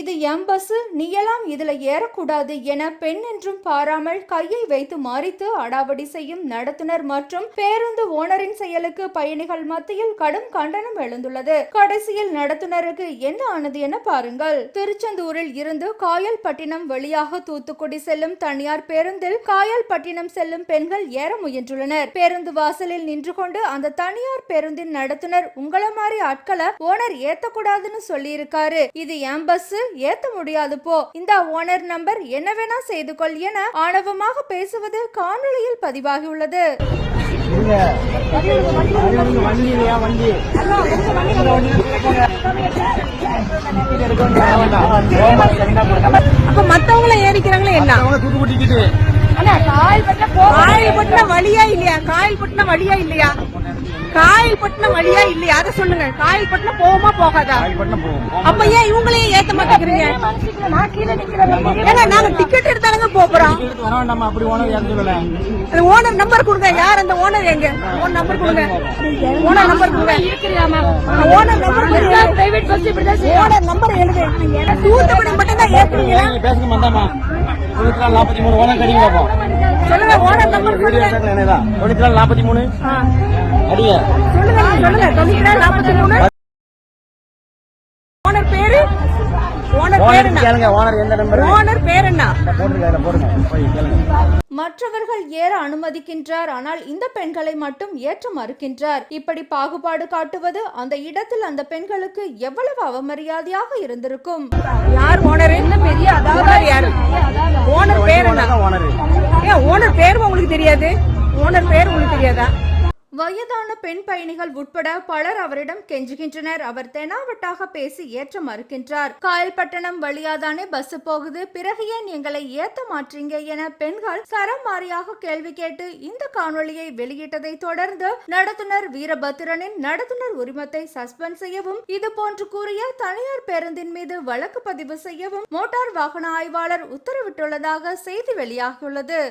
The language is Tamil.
இது எம் பஸ் நீயெல்லாம் இதில் ஏறக்கூடாது என பெண் என்றும் பாராமல் கையை வைத்து மறித்து அடாவடி செய்யும் நடத்துனர் மற்றும் பேருந்து ஓனரின் செயலுக்கு பயணிகள் மத்தியில் கடும் கண்டனம் எழுந்துள்ளது. கடைசியில் நடத்துனருக்கு என்ன ஆனது என பாருங்கள். திருச்செந்தூரில் இருந்து காயல்பட்டினம் வழியாக தூத்துக்குடி செல்லும் தனியார் பேருந்தில் காயல்பட்டினம் செல்லும் பெண்கள் ஏற முயன்றுள்ளனர். பேருந்து வாசலில் நின்று கொண்டு அந்த தனியார் பேருந்தின் நடத்துனர் உங்கள மாதிரி ஆட்களை ஓனர் ஏத்தக்கூடாதுன்னு சொல்லியிருக்காரு. இது என் பஸ் ஏத்த முடியாது போ. இந்த ஓனர் நம்பர் என்ன வேணா செய்து கொள் என ஆணவமாக பேசுவது காணொளியில் பதிவாகியுள்ளது. அப்ப மத்தவங்கள ஏறிக்கிறாங்களே என்ன? காயல்பட்டினம் வழியா இல்லையா? காயல்பட்டினம் வழியா இல்லையா? காயல்பட்டினம் வழியா இல்லையா? அதை சொல்லுங்க. காயல்பட்டினம் போகுமா போகாதா? அப்ப ஏன் இவங்களையும் ஏத்த மாட்டேங்கிறீங்க? ஏங்க நாங்க டிக்கெட் எடுத்தாலுங்க போறோம் டிக்கெட் வர வேண்டாமா அப்படி ஓனர் யாரும் சொல்லல அந்த ஓனர் நம்பர் கொடுங்க. யார் அந்த ஓனர் எங்க? ஓனர் நம்பர் கொடுங்க. ஓனர் நம்பர் கொடுங்க. Owner number private bus owner number எழுது. தூத்துக்குடி மட்டும் தான் ஏத்துறீங்களா? நீங்க பேசுங்க மந்தாமா தொண்ணூத்தி நாலு நாற்பத்தி மூணு ஓனர் கடிங்க பார்ப்போம் சொல்லுங்க ஓனர் நம்பர் வீடியோ எடுத்தாங்க என்னதான் தொண்ணூத்தி நாலு நாற்பத்தி மூணு. அடிங்க. சொல்லுங்க சொல்லுங்க தொண்ணூத்தி நாலு நாற்பத்தி மூணு. ஓனர் பேரு? ஓனர் பேரு ஓனர் என்ன? கேளுங்க ஓனர் எந்த நம்பர் ஓனர் பேர் என்ன? போட்டுருங்க அதுல போடுங்க. போய் கேளுங்க. மற்றவர்கள் ஏற அனுமதிக்கின்றார் ஆனால் இந்த பெண்களை மட்டும் ஏற்ற மறுக்கின்றார். இப்படி பாகுபாடு காட்டுவது அந்த இடத்தில் அந்த பெண்களுக்கு எவ்வளவு அவமரியாதையாக இருந்திருக்கும்? யார் ஓனர் என்ன பெரிய அதாவது யாரு? ஓனர் பேர் என்ன? ஓனர் ஏன் ஓனர் பேர் உங்களுக்கு தெரியாது? ஓனர் பேர் உங்களுக்கு தெரியாதா? வயதான பெண் பயணிகள் உட்பட பலர் அவரிடம் கெஞ்சுகின்றனர். அவர் தெனாவட்டாக பேசி ஏற்ற மறுக்கின்றார். காயல்பட்டணம் வழியாதானே பஸ் போகுது. பிறகு ஏன் எங்களை ஏத்த மாற்றீங்க என பெண்கள் சரம் மாறியாக கேள்வி கேட்டு இந்த காணொளியை வெளியிட்டதை தொடர்ந்து நடத்துனர் வீரபத்திரனின் நடத்துனர் உரிமத்தை சஸ்பெண்ட் செய்யவும் இது போன்று கூறிய தனியார் பேருந்தின் மீது வழக்கு பதிவு செய்யவும் மோட்டார் வாகன ஆய்வாளர் உத்தரவிட்டுள்ளதாக செய்தி வெளியாகியுள்ளது.